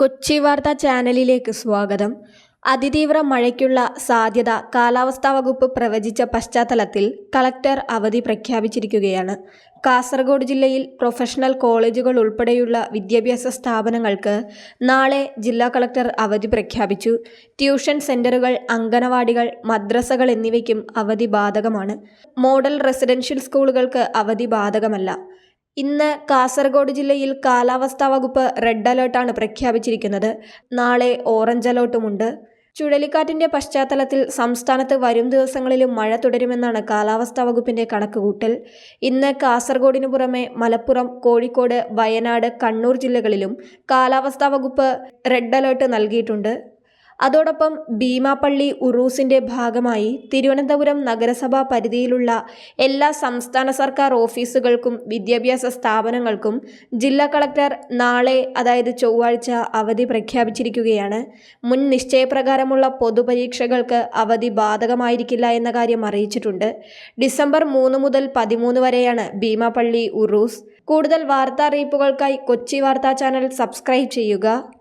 കൊച്ചി വാർത്താ ചാനലിലേക്ക് സ്വാഗതം. അതിതീവ്ര മഴയ്ക്കുള്ള സാധ്യത കാലാവസ്ഥാ വകുപ്പ് പ്രവചിച്ച പശ്ചാത്തലത്തിൽ കളക്ടർ അവധി പ്രഖ്യാപിച്ചിരിക്കുകയാണ്. കാസർഗോഡ് ജില്ലയിൽ പ്രൊഫഷണൽ കോളേജുകൾ ഉൾപ്പെടെയുള്ള വിദ്യാഭ്യാസ സ്ഥാപനങ്ങൾക്ക് നാളെ ജില്ലാ കളക്ടർ അവധി പ്രഖ്യാപിച്ചു. ട്യൂഷൻ സെന്ററുകൾ അംഗനവാടികൾ മദ്രസകൾ എന്നിവയ്ക്കും അവധി ബാധകമാണ്. മോഡൽ റെസിഡൻഷ്യൽ സ്കൂളുകൾക്ക് അവധി ബാധകമല്ല. ഇന്ന് കാസർഗോഡ് ജില്ലയിൽ കാലാവസ്ഥാ വകുപ്പ് റെഡ് അലേർട്ടാണ് പ്രഖ്യാപിച്ചിരിക്കുന്നത്. നാളെ ഓറഞ്ച് അലേർട്ടുമുണ്ട്. ചുഴലിക്കാറ്റിന്റെ പശ്ചാത്തലത്തിൽ സംസ്ഥാനത്ത് വരും ദിവസങ്ങളിലും മഴ തുടരുമെന്നാണ് കാലാവസ്ഥാ വകുപ്പിന്റെ കണക്കുകൂട്ടൽ. ഇന്ന് കാസർഗോഡിനു പുറമെ മലപ്പുറം കോഴിക്കോട് വയനാട് കണ്ണൂർ ജില്ലകളിലും കാലാവസ്ഥാ വകുപ്പ് റെഡ് അലേർട്ട് നൽകിയിട്ടുണ്ട്. അതോടൊപ്പം ഭീമാപ്പള്ളി ഉറൂസിന്റെ ഭാഗമായി തിരുവനന്തപുരം നഗരസഭാ പരിധിയിലുള്ള എല്ലാ സംസ്ഥാന സർക്കാർ ഓഫീസുകൾക്കും വിദ്യാഭ്യാസ സ്ഥാപനങ്ങൾക്കും ജില്ലാ കളക്ടർ നാളെ അതായത് ചൊവ്വാഴ്ച അവധി പ്രഖ്യാപിച്ചിരിക്കുകയാണ്. മുൻ നിശ്ചയപ്രകാരമുള്ള പൊതുപരീക്ഷകൾക്ക് അവധി ബാധകമായിരിക്കില്ല എന്ന കാര്യം അറിയിച്ചിട്ടുണ്ട്. ഡിസംബർ മൂന്ന് മുതൽ പതിമൂന്ന് വരെയാണ് ഭീമാപ്പള്ളി ഉറൂസ്. കൂടുതൽ വാർത്താ അറിയിപ്പുകൾക്കായി കൊച്ചി വാർത്താ ചാനൽ സബ്സ്ക്രൈബ് ചെയ്യുക.